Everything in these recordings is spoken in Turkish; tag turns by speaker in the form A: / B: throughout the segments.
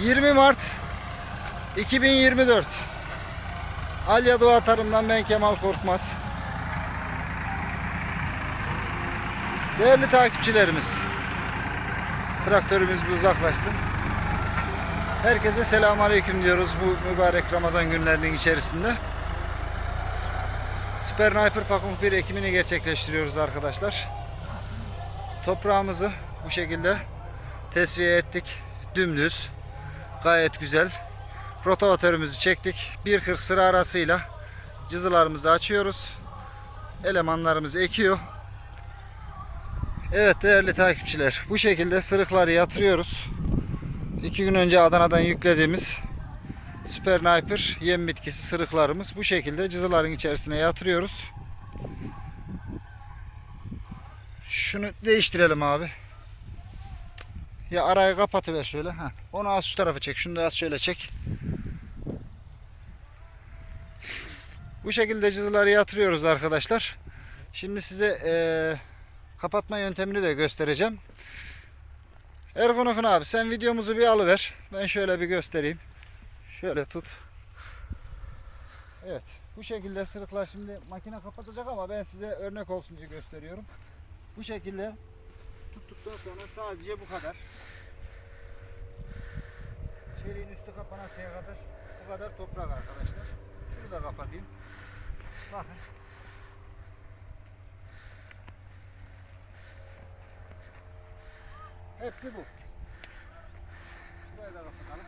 A: 20 Mart 2024 Alya Doğa Tarım'dan ben Kemal Korkmaz. Değerli takipçilerimiz, traktörümüz bir uzaklaşsın. Herkese selamun aleyküm diyoruz bu mübarek Ramazan günlerinin içerisinde. Super Sniper Pakung 1 ekimini gerçekleştiriyoruz arkadaşlar. Toprağımızı bu şekilde tesviye ettik. Dümdüz. Gayet güzel. Rotavatörümüzü çektik. 1.40 sıra arasıyla cızılarımızı açıyoruz. Elemanlarımız ekiyor. Evet değerli takipçiler bu şekilde sırıkları yatırıyoruz. İki gün önce Adana'dan yüklediğimiz Super Sniper yem bitkisi sırıklarımız bu şekilde cızıların içerisine yatırıyoruz. Şunu değiştirelim abi. Ya arayı kapatıver şöyle. Heh. Onu az şu tarafa çek. Şunu da az şöyle çek. Bu şekilde cızıları yatırıyoruz arkadaşlar. Şimdi size eee, kapatma yöntemini de göstereceğim. Ergun Akın abi sen videomuzu bir alıver. Ben şöyle bir göstereyim. Şöyle tut. Evet. Bu şekilde sırıklar şimdi makine kapatacak ama ben size örnek olsun diye gösteriyorum. Bu şekilde tuttuktan sonra sadece bu kadar. Çeliğin üstü kapanasıya kadar bu kadar toprak arkadaşlar. Şunu da kapatayım. Bakın. Hepsi bu. Şurayı da kapatalım.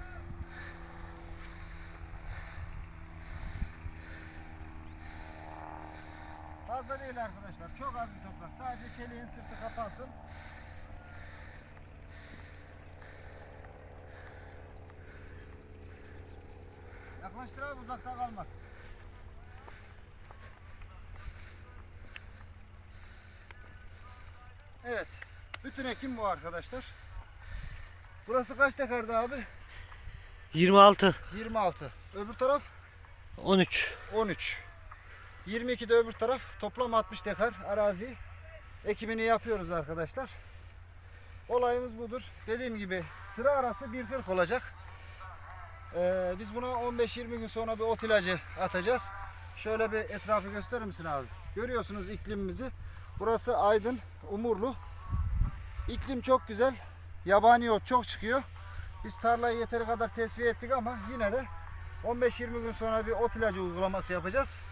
A: Fazla değil arkadaşlar. Çok az bir toprak. Sadece çeliğin sırtı kapansın. Yaklaştır abi uzakta kalmaz. Evet. Bütün ekim bu arkadaşlar. Burası kaç tekardı abi?
B: 26,
A: 26. Öbür taraf
B: 13.
A: 13. 22 de öbür taraf toplam 60 dekar arazi ekimini yapıyoruz arkadaşlar. Olayımız budur. Dediğim gibi sıra arası 1.40 olacak. Ee, biz buna 15-20 gün sonra bir ot ilacı atacağız. Şöyle bir etrafı gösterir misin abi? Görüyorsunuz iklimimizi. Burası Aydın, Umurlu. İklim çok güzel. Yabani ot çok çıkıyor. Biz tarlayı yeteri kadar tesviye ettik ama yine de 15-20 gün sonra bir ot ilacı uygulaması yapacağız.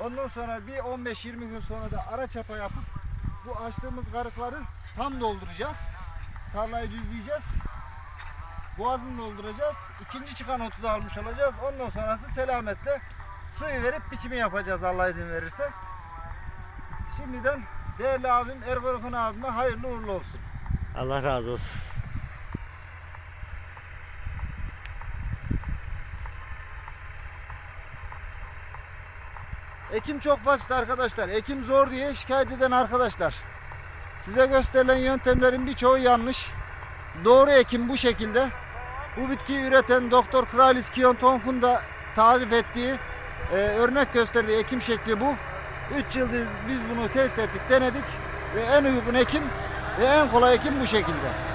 A: Ondan sonra bir 15-20 gün sonra da ara çapa yapıp bu açtığımız karıkları tam dolduracağız. Tarlayı düzleyeceğiz. Boğazını dolduracağız. İkinci çıkan otu da almış olacağız. Ondan sonrası selametle suyu verip biçimi yapacağız Allah izin verirse. Şimdiden değerli abim Ergorkun abime hayırlı uğurlu olsun.
B: Allah razı olsun.
A: Ekim çok basit arkadaşlar. Ekim zor diye şikayet eden arkadaşlar. Size gösterilen yöntemlerin birçoğu yanlış. Doğru ekim bu şekilde. Bu bitkiyi üreten Doktor Kralis Kiyon Tonfun da tarif ettiği, e, örnek gösterdiği ekim şekli bu. 3 yıldır biz bunu test ettik, denedik ve en uygun ekim ve en kolay ekim bu şekilde.